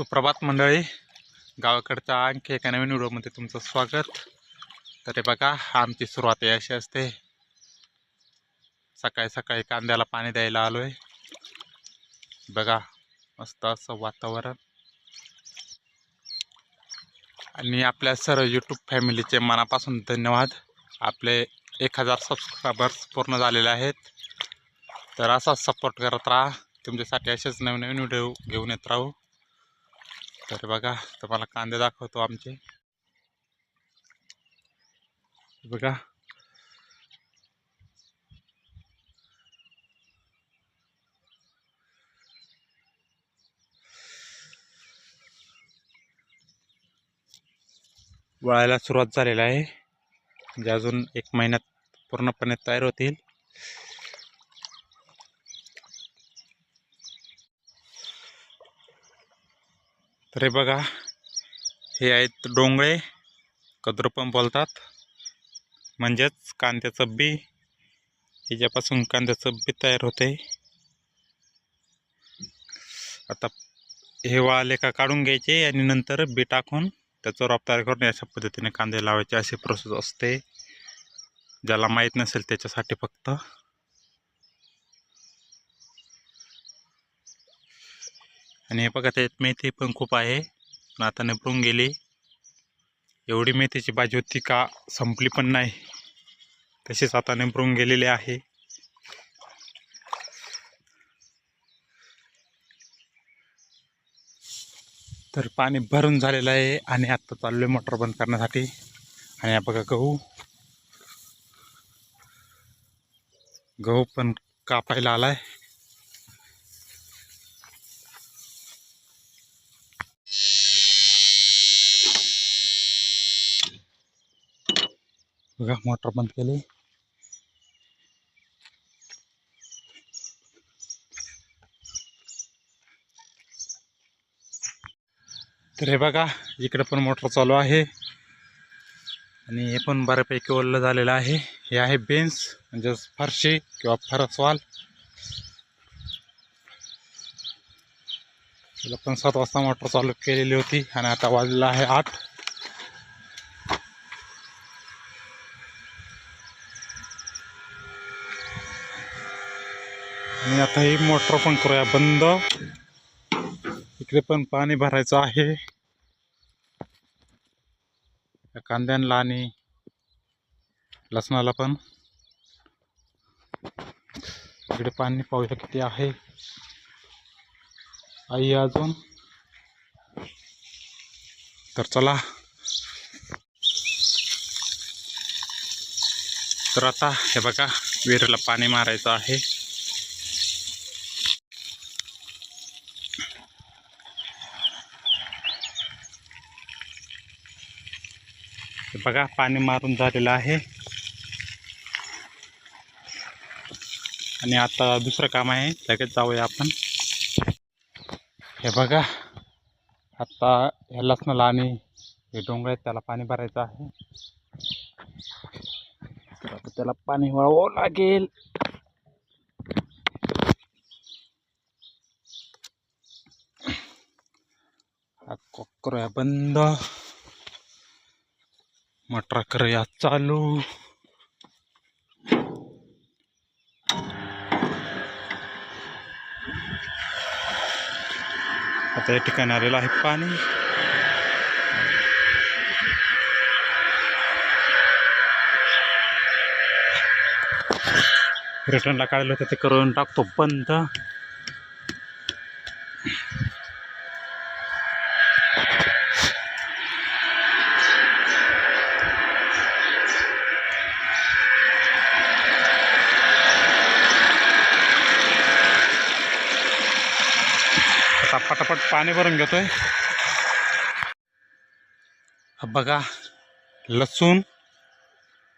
सुप्रभात मंडळी. गावाकडच्या आणखी एका नवीन व्हिडिओमध्ये तुमचं स्वागत. तर हे बघा आमची सुरुवात अशी असते. सकाळी सकाळी कांद्याला पाणी द्यायला आलो आहे बघा मस्त असं वातावरण. आणि आपल्या सर्व यूट्यूब फॅमिलीचे मनापासून धन्यवाद. आपले एक हजार सबस्क्रायबर्स पूर्ण झालेले आहेत. तर असाच सपोर्ट करत राहा. तुमच्यासाठी असेच नवीन नवीन व्हिडिओ घेऊन येत राहू. तर बघा तुम्हाला कांदे दाखवतो आमचे. बघा. वळायला सुरुवात झालेला आहे. म्हणजे अजून एक महिन्यात पूर्णपणे तयार होतील. तर हे बघा हे आहेत डोंगळे कद्रू पण बोलतात. म्हणजेच कांद्याचं बी ह्याच्यापासून कांद्याचं बी तयार होते. आता हे वाले का काढून घ्यायचे आणि नंतर बी टाकून त्याचं रॉप तयार करून अशा पद्धतीने कांदे लावायचे. अशी प्रोसेस असते. ज्याला माहीत नसेल त्याच्यासाठी फक्त आणि हे बघा त्यात मेथी पण खूप आहे. पण आता निपरून गेली. एवढी मेथीची भाजी होती का संपली पण नाही. तशीच आता निपरून गेलेली आहे. तर पाणी भरून झालेलं आहे आणि आत्ता चाललो आहे मोटर बंद करण्यासाठी. आणि हा बघा गहू. गहू पण कापायला आला आहे बघा मोटर बंद केली. तर हे बघा इकडे पण मोटर चालू आहे. आणि हे पण बऱ्यापैकी ओल्लं झालेलं आहे. हे आहे बेन्स म्हणजेच फरशी किंवा फरसवाल. पण सात वाजता मोटर चालू केलेली होती आणि आता वाजलेला आहे आठ. आणि आता ही मोटर पण करूया बंद. इकडे पण पाणी भरायचं आहे. कांद्यांना आणि लसणाला पण. इकडे पाणी पाहूया किती आहे. आई अजून. तर चला. तर आता हे बघा विहिरीला पाणी मारायचं आहे. बघा पाणी मारून झालेलं आहे. आणि आता दुसरं काम आहे लगेच जाऊया आपण. हे बघा आता ह्या लसणाला आणि हे डोंगर आहेत त्याला पाणी भरायचं आहे. आता त्याला पाणी वळवावं लागेल. हा करूया बंद. मटर करूया चालू. आता या ठिकाणी आलेलं आहे पाणी. रिटर्नला काढलं होतं ते करून टाकतो बंद. पटापट पाणी भरून घेतोय. बघा लसूण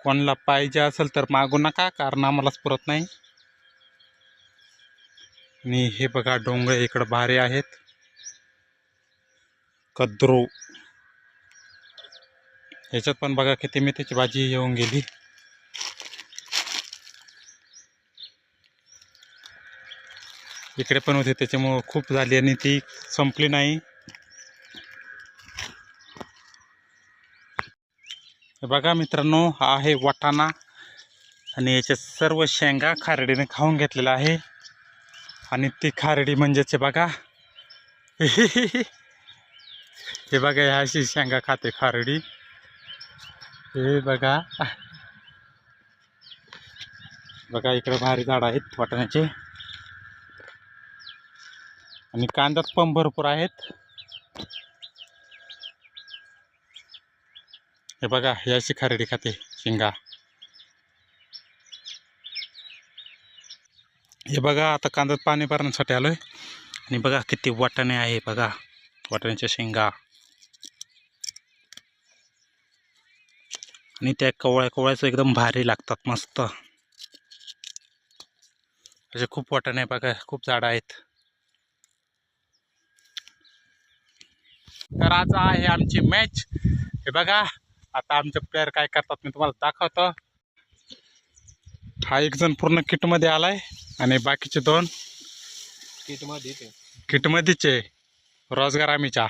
कोणाला पाहिजे असेल तर मागू नका कारण आम्हालाच पुरत नाही. आणि हे बघा डोंगर इकडं भारी आहेत. कद्रू ह्याच्यात पण बघा किती मेथीची भाजी येऊन गेली. इकडे पण होते त्याच्यामुळं खूप झाली आणि ती संपली नाही. बघा मित्रांनो हा आहे वाटाणा आणि याच्या सर्व शेंगा खारडीने खाऊन घेतलेला आहे. आणि ती खारडी म्हणजेच बघा. हे बघा ह्या अशी शेंगा खाते खारडी. हे बघा. बघा इकडे भारी झाड आहेत वाटाण्याचे. आणि कांद्यात पण भरपूर आहेत. हे बघा याची खरेदी खाते शेंगा. हे बघा आता कांद्यात पाणी भरण्यासाठी आलोय. आणि बघा किती वाटाणे आहे बघा. वाटाण्याच्या शेंगा. आणि त्या कवळ्या कवळ्याचं एकदम भारी लागतात मस्त. असे खूप वाटाणे बघा खूप झाडं आहेत. तर आज आहे आमची मॅच हे बघा आता आमचे प्लेअर काय करतात मी तुम्हाला दाखवतो. हा एक जण पूर्ण किटमध्ये आलाय आणि बाकीचे दोन किटमध्ये किटमध्येच आहे रोजगार आम्हीच्या.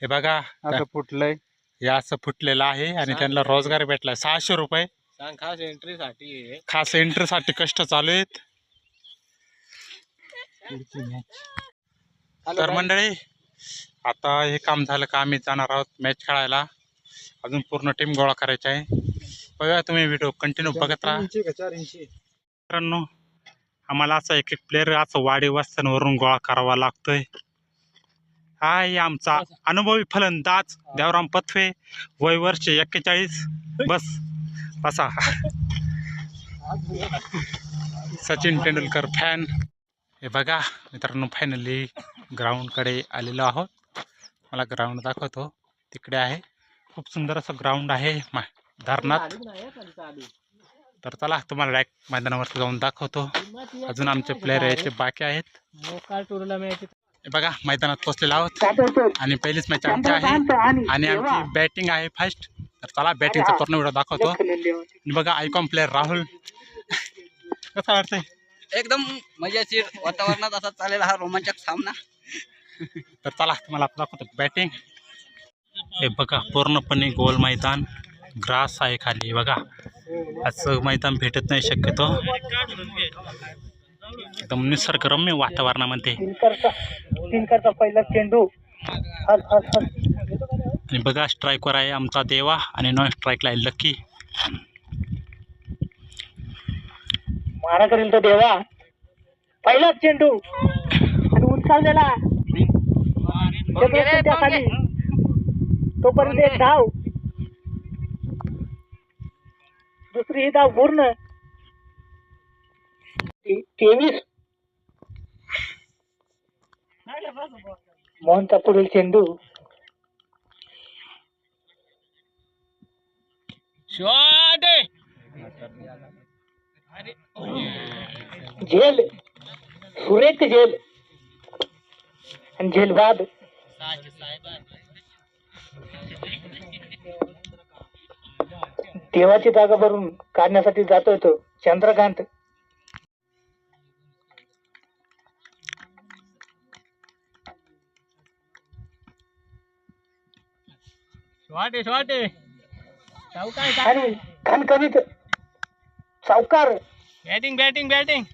हे बघा असं फुटलंय. हे असं फुटलेलं आहे आणि त्यांना रोजगार भेटलाय. सहाशे रुपये. खास एंट्रीसाठी खास एंट्रीसाठी कष्ट चालू आहेत. तर मंडळी आता हे काम झालं का आम्ही जाणार आहोत मॅच खेळायला. अजून पूर्ण टीम गोळा करायची आहे. बघा तुम्ही व्हिडिओ कंटिन्यू बघत राहा. मित्रांनो आम्हाला असं एक एक प्लेअर असं वाडी वस्त्यांवरून गोळा करावा लागतोय. हा आहे आमचा अनुभवी फलंदाज देवराम पथवे वय वर्ष एक्केचाळीस. बस बसा. सचिन तेंडुलकर फॅन हे बघा मित्रांनो फायनली ग्राउंडकडे आलेलो आहोत. मला ग्राउंड दाखवतो. तिकडे आहे. खूप सुंदर असं ग्राउंड आहे. मा धरणात. तर चला तुम्हाला डायरेक्ट मैदानावरती जाऊन दाखवतो. अजून आमचे प्लेयर यायचे बाकी आहेत. हे बघा मैदानात पोचलेलो आहोत. आणि पहिलीच मॅच आमची आहे. आणि आमची बॅटिंग आहे फास्ट तर चला बॅटिंगचा पूर्ण व्हिडिओ दाखवतो. बघा आयकॉम प्लेअर राहुल. कसं वाटतंय? एकदम मजेशीर वातावरणात असा चालेला हा रोमांचक सामना. तर चला तुम्हाला दाखवतो बॅटिंग हे बघा पूर्णपणे गोल मैदान ग्रास आहे खाली बघा. असं मैदान भेटत नाही शक्यतो. एकदम निसर्गरम्य वातावरणामध्ये. पहिला चेंडू. आणि बघा स्ट्राईकवर आहे आमचा देवा आणि नॉन स्ट्राईकला आहे लकी मारा करेल तो देवा. पहिलाच चेंडू. आणि उंचावलेला जबरदस्त तोपर्यंत एक धाव. दुसरी ही धाव पूर्ण. तेवीस. मोहनचा पुढील चेंडू. झेल सुरेख झेल आणि झेल बाद देवाची जागा भरून काढण्यासाठी जातोय तो चंद्रकांत. स्वाटे काय आणि खणखणीत सावकार. बॅटिंग बॅटिंग बॅटिंग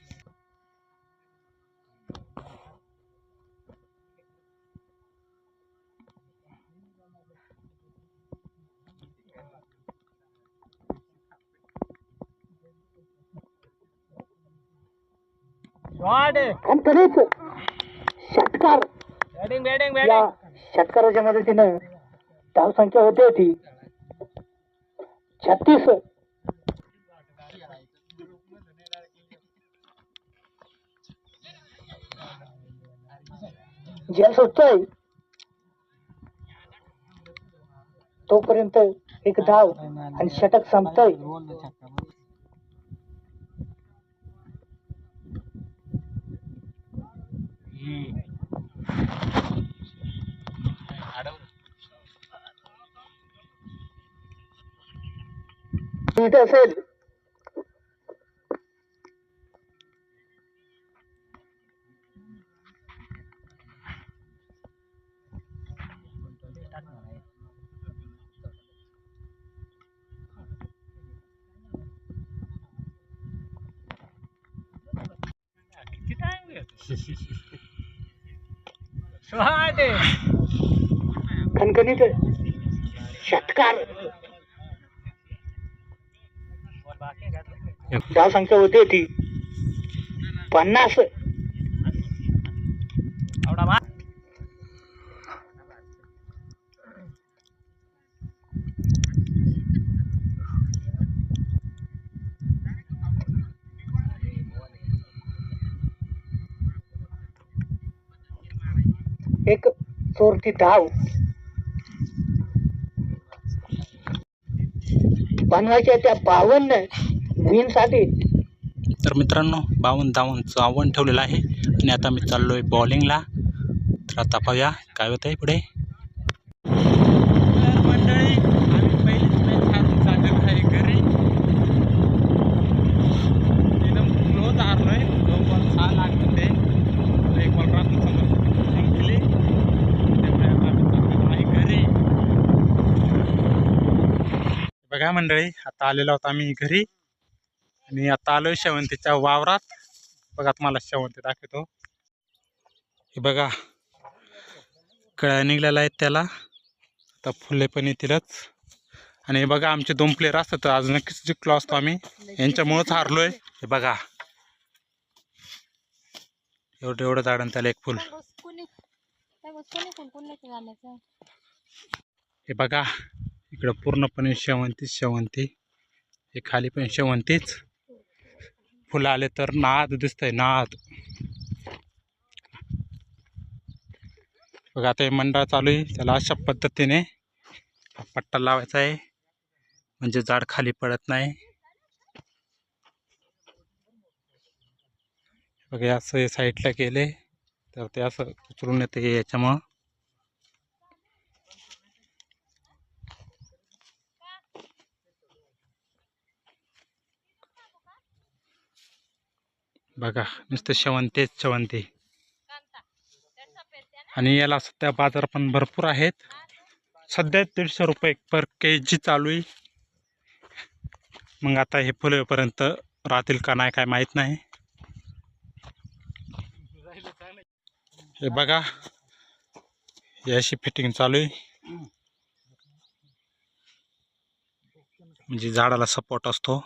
शॉट खणखणीत षटकार बॅटिंग बॅटिंग या बॅटिंग षटकाराच्या मदतीनं धाव संख्या होते होती छत्तीस। जेल सुटतोय तोपर्यंत एक धाव आणि षटक संपतोय. असेल. खणखणीत षटकार. धाव संख्या होती ती. पन्नास एवढा मा एक चोरती धाव. बनवायच्या त्या बावन्न विनसाठी तर मित्रांनो बावन्न धावांचं चावण ठेवलेलं आहे. आणि आता मी चाललो आहे बॉलिंगला तर आता पाहूया काय होतं आहे पुढे मंडळी आम्ही पहिलीच मॅच हारून चाललेलो आहे घरी एकदम क्लोज हारलो आहे दोन बॉल सहा लागले ते एक बॉल राखून समोर जिंकली त्यामुळे आता आम्ही चाललेलो आहे घरी बघा मंडळी आता आलेलो आहोत आम्ही घरी आणि आता आलोय शेवंतीच्या वावरात बघा तुम्हाला शेवंती दाखवतो हे बघा कळ्या निघलेल्या आहेत त्याला आता फुले पण येतीलच आणि हे बघा आमचे दोन प्लेअर असतात तर आज नक्कीच जिंकलो असतो आम्ही यांच्यामुळंच हारलोय हे बघा एवढं एवढं झाडं त्याला एक फुल हे बघा इकडं पूर्णपणे शेवंतीच शेवंती. हे खाली पण शेवंतीच. फुलं आले तर नाद दिसतंय नाद. बघा आता हे मंडळ चालू आहे. त्याला अशा पद्धतीने हा पट्टा लावायचा आहे. म्हणजे झाड खाली पडत नाही. बघा असं हे साईडला केले. तर ते असं उचलून येते याच्यामुळं. बघा नुसते शेवंतेच शेवंते आणि याला सध्या बाजार पण भरपूर आहेत. सध्या दीडशे रुपये पर के जी चालू आहे. मग आता हे फुलेपर्यंत राहतील का नाही काय माहीत नाही. हे बघा अशी फिटिंग चालू आहे. म्हणजे झाडाला सपोर्ट असतो.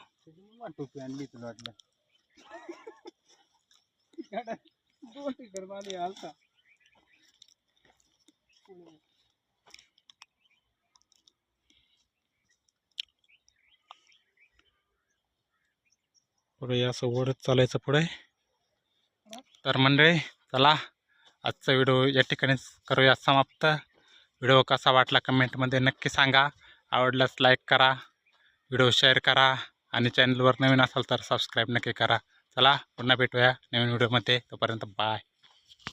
टोपी दोन टिकर आलता. पुढे असं ओढत चालायचं पुढे. तर मंडळी चला आजचा व्हिडिओ या ठिकाणीच करूया समाप्त. व्हिडिओ कसा वाटला कमेंटमध्ये नक्की सांगा. आवडल्यास लाईक करा व्हिडिओ शेअर करा आणि चॅनलवर नवीन असाल तर सबस्क्राईब नक्की करा. चला पुन्हा भेटूया नवीन व्हिडिओमध्ये. तोपर्यंत बाय.